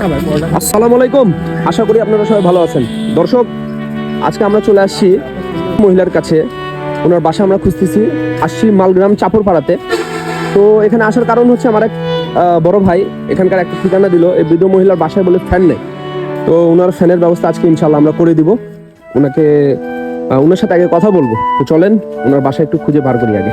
আসসালামু আলাইকুম। আশা করি আপনারা সবাই ভালো আছেন। দর্শক, আজকে আমরা চলে আসছি মহিলার কাছে। ওনার বাসা আমরা খুঁজতেছি। আসছি মালগ্রাম চাপড় পাড়াতে তো এখানে আসার কারণ হচ্ছে আমার এক বড় ভাই এখানকার একটা ঠিকানা দিল। এই বৃদ্ধ মহিলার বাসায় বলে ফ্যান নেই। তো ওনার ফ্যানের ব্যবস্থা আজকে ইনশাল্লাহ আমরা করে দিব। ওনাকে ওনার সাথে আগে কথা বলব। তো চলেন, ওনার বাসা একটু খুঁজে বার করি আগে।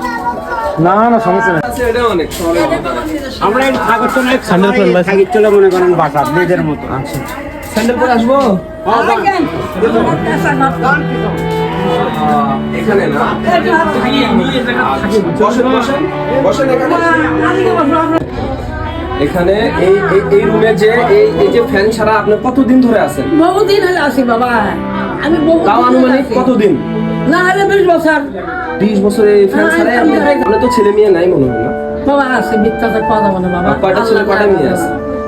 না সমস্যা নেই। আছে আমরা এই স্যান্ডেল থাকি। চলে মনে করেন বাসা মেয়েদের মতো। আচ্ছা। স্যান্ডেল পরে আসব? এখানে না? বসেন বসেন বসেন। এখানে। এখানে এই এই- রুমে যে এই এই যে ফ্যান ছাড়া আপনি কতদিন ধরে আছেন? বহুদিন হলে আসি বাবা। আমি বহু তাও আনুমানিক কতদিন? না হলে বিশ বছর। বিশ বছরে ফ্যান ছাড়াই আমি- আপনি আপনি তো ছেলে মেয়ে নাই মনে হয় না? বাবা আছে মিথ্যা কথা মনে বাবা? আর কয়টা ছেলে, কয়টা মেয়ে আছে?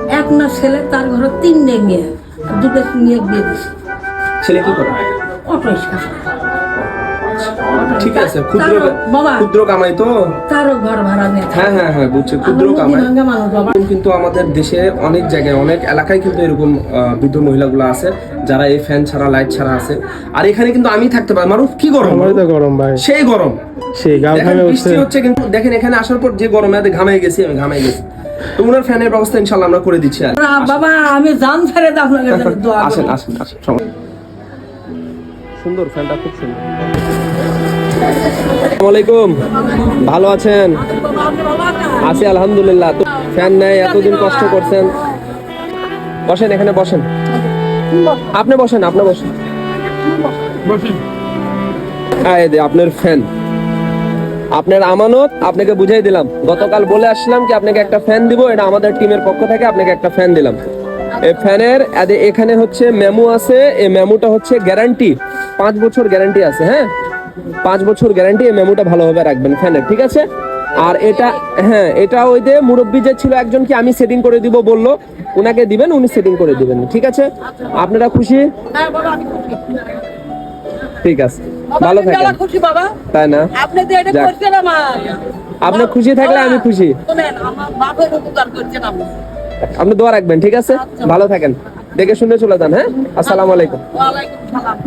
এক না ছেলে তার ঘরে তিন মেয়ে। আর দুটো মেয়ে বিয়ে দিছে। ছেলে কি করে? অটো রিক্সা ঠিক আছে ক্ষুদ্র বাবা ক্ষুদ্র কামাই তো। তারও ঘর ভাড়া নিয়ে। হ্যাঁ হ্যাঁ হ্যাঁ বুঝছি ক্ষুদ্র আমরা কামাই। কিন্তু আমাদের দেশে অনেক জায়গায় অনেক এলাকায় কিন্তু এরকম বৃদ্ধ মহিলাগুলো আছে যারা এই ফ্যান ছাড়া লাইট ছাড়া আছে। আর এখানে কিন্তু আমি থাকতে পারি মারুফ কি গরম? গরম ভাই। সেই গরম। সেই বৃষ্টি হচ্ছে কিন্তু দেখেন এখানে আসার পর যে গরমে ঘামে গেছি আমি ঘামে গেছি। তো ওনার ফ্যানের ব্যবস্থা ইনশাল্লাহ আমরা করে দিচ্ছি আর বাবা আমি জান ছেড়ে দাও আপনাকে দোয়া আসেন আসেন আসেন সুন্দর ফ্যানটা খুব সুন্দর। আসসালামু আলাইকুম ভালো আছেন? আছি আলহামদুলিল্লাহ। ফ্যান নাই, এতদিন কষ্ট করছেন। বসেন, এখানে বসেন। আপনি বসেন আপনি বসেন। আপনার ফ্যান। আপনার আমানত, আপনাকে বুঝাই দিলাম। গতকাল বলে আসলাম কি, আপনাকে একটা ফ্যান দিব, এটা আমাদের টিমের পক্ষ থেকে আপনাকে একটা ফ্যান দিলাম। এই ফ্যানের এখানে হচ্ছে মেমু আছে এই মেমুটা হচ্ছে গ্যারান্টি পাঁচ বছর গ্যারান্টি আছে হ্যাঁ? পাঁচ বছর গ্যারান্টি এই মেমুটা ভালোভাবে রাখবেন ফ্যানের ঠিক আছে? আর এটা হ্যাঁ এটা ওই যে মুরব্বী যে ছিল একজন কি আমি সেটিং করে দিব বলল উনাকে দিবেন উনি সেটিং করে দিবেন ঠিক আছে? আপনারা খুশি। ঠিক আছে ভালো থাকেন। খুশি বাবা তাই না? আপনি যে এটা। করছেন আমার। আপনি খুশি থাকলে আমি খুশি। আমার বাপের উপকার করছেন আপনি। আপনি দোয়া রাখবেন ঠিক আছে? ভালো থাকেন। দেখে শুনে চলে যান হ্যাঁ? আসসালামু আলাইকুম। ওয়ালাইকুম সালাম।